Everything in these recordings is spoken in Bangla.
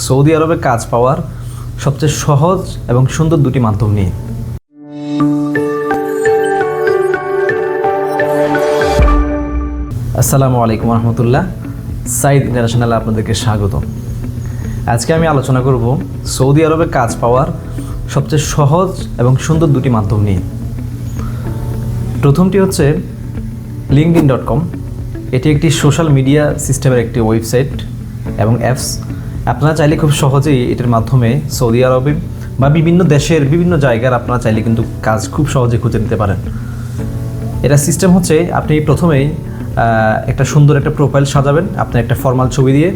সৌদি আরবে কাজ পাওয়ার সবচেয়ে সহজ এবং সুন্দর দুটি মাধ্যম নিয়ে। আসসালামু আলাইকুম রহমতুল্লাহ সাইদ ইন্টারন্যাশনালে আপনাদেরকে স্বাগত। আজকে আমি আলোচনা করব সৌদি আরবে কাজ পাওয়ার সবচেয়ে সহজ এবং সুন্দর দুটি মাধ্যম নিয়ে। প্রথমটি হচ্ছে লিঙ্কডিন ডট কম। এটি একটি সোশ্যাল মিডিয়া সিস্টেমের একটি ওয়েবসাইট এবং অ্যাপস। আপনারা চাইলে খুব সহজেই এটার মাধ্যমে সৌদি আরবে বা বিভিন্ন দেশের বিভিন্ন জায়গার আপনারা চাইলে কিন্তু কাজ খুব সহজে খুঁজে নিতে পারেন। এটা সিস্টেম হচ্ছে, আপনি প্রথমেই একটা সুন্দর একটা প্রোফাইল সাজাবেন, আপনি একটা ফর্মাল ছবি দিয়ে,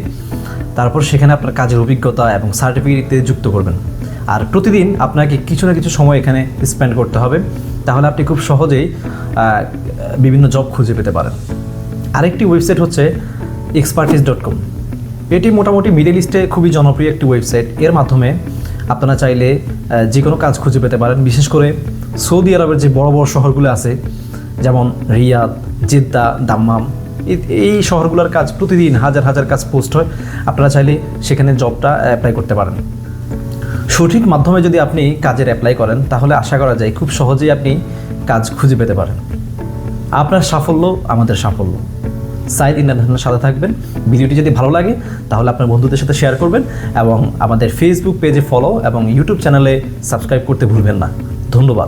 তারপর সেখানে আপনার কাজের অভিজ্ঞতা এবং সার্টিফিকেট যুক্ত করবেন। আর প্রতিদিন আপনাকে কিছু না কিছু সময় এখানে স্পেন্ড করতে হবে, তাহলে আপনি খুব সহজেই বিভিন্ন জব খুঁজে পেতে পারেন। আরেকটি ওয়েবসাইট হচ্ছে এক্সপার্টিস ডট কম এটি মোটামুটি মিডল ইস্টে খুবই জনপ্রিয় একটি ওয়েবসাইট এর মাধ্যমে আপনারা চাইলে যে কোনো কাজ খুঁজে পেতে পারেন। বিশেষ করে সৌদি আরবের যে বড় বড় শহরগুলো আছে, যেমন রিয়াদ, জেদ্দা, দাম্মাম এই- শহরগুলোর কাজ প্রতিদিন হাজার হাজার কাজ পোস্ট হয়। আপনারা চাইলে সেখানে জবটা অ্যাপ্লাই করতে পারেন। সঠিক মাধ্যমে যদি আপনি কাজের অ্যাপ্লাই করেন, তাহলে আশা করা যায় খুব সহজেই আপনি কাজ খুঁজে পেতে পারেন। আপনার সাফল্য আমাদের সাফল্য। সাইদ ইন্টারন্যাশনাল সাথে থাকবেন। ভিডিওটি যদি ভালো লাগে, তাহলে আপনার বন্ধুদের সাথে শেয়ার করবেন এবং আমাদের ফেসবুক পেজে ফলো এবং ইউটিউব চ্যানেলে সাবস্ক্রাইব করতে ভুলবেন না। ধন্যবাদ।